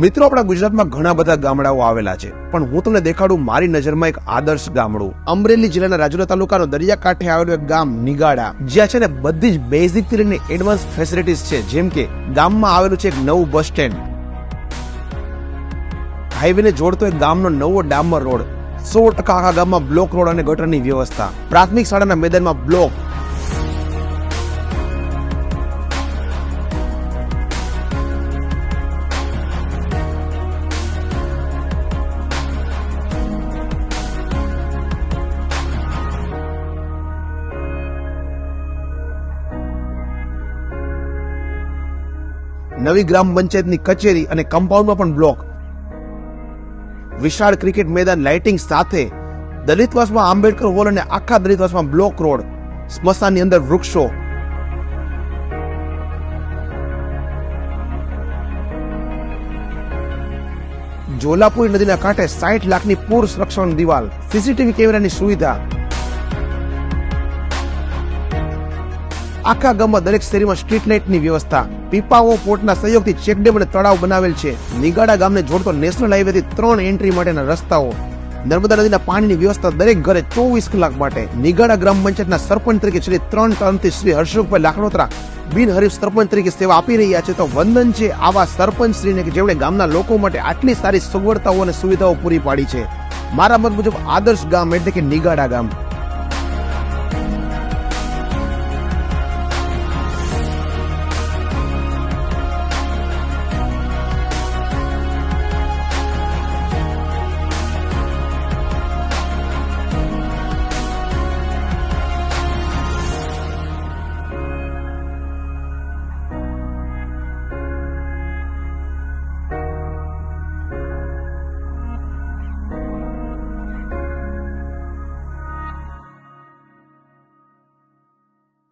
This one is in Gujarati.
મિત્રો, આપણા ગુજરાતમાં ઘણા બધા ગામડાઓ આવેલા છે, પણ હું તમને દેખાડું મારી નજરમાં એક આદર્શ ગામડું. અમરેલી જિલ્લાના રાજુલા તાલુકાનો દરિયાકાંઠે આવેલું એક ગામ નિગાડા, જ્યાં છે ને બધી જ બેઝિકથી લઈને એડવાન્સ ફેસિલિટીઝ છે, જેમ કે ગામમાં આવેલું છે એક નવું બસ સ્ટેન્ડ હાઈવે ને જોડતો એક ગામનો નવો ડામર રોડ, સો ટકા આખા ગામમાં બ્લોક રોડ અને ગટરની વ્યવસ્થા. પ્રાથમિક શાળાના મેદાનમાં બ્લોક નવી ગ્રામ પંચાયતની કચેરી અને કમ્પાઉન્ડમાં પણ બ્લોક. વિશાળ ક્રિકેટ મેદાન લાઇટિંગ સાથે દલિતવાસમાં આંબેડકર હોલ અને આખા દલિતવાસમાં બ્લોક રોડ, સ્મશાનની અંદર વૃક્ષો. જોલાપુરી નદીના કાંઠે સાઠ લાખની પૂર સંરક્ષણ દિવાલ, સીસીટીવી કેમેરાની સુવિધા. આખા ગામમાં દરેક શેરીમાં સ્ટ્રીટ લાઇટની વ્યવસ્થા. પીપાઓ પોર્ટના સહયોગથી ચેકડેમ અને તળાવ બનાવેલ છે. નિગાડા ગામને જોડતો નેશનલ હાઈવેથી ત્રણ એન્ટ્રી માટેના રસ્તાઓ. નર્મદા નદીના પાણીની વ્યવસ્થા દરેક ઘરે ચોવીસ કલાક માટે. નિગાડા ગ્રામ પંચાયતના સરપંચ તરીકે શ્રી ત્રણ ટર્મથી શ્રી હર્ષુભાઈ લાખણોત્રા બિનહરીફ સરપંચ તરીકે સેવા આપી રહ્યા છે. તો વંદન છે આવા સરપંચ શ્રીને કે જેમણે ગામના લોકો માટે આટલી સારી સગવડતાઓ અને સુવિધાઓ પૂરી પાડી છે. મારા મત મુજબ આદર્શ ગામ એટલે કે નિગાડા ગામ.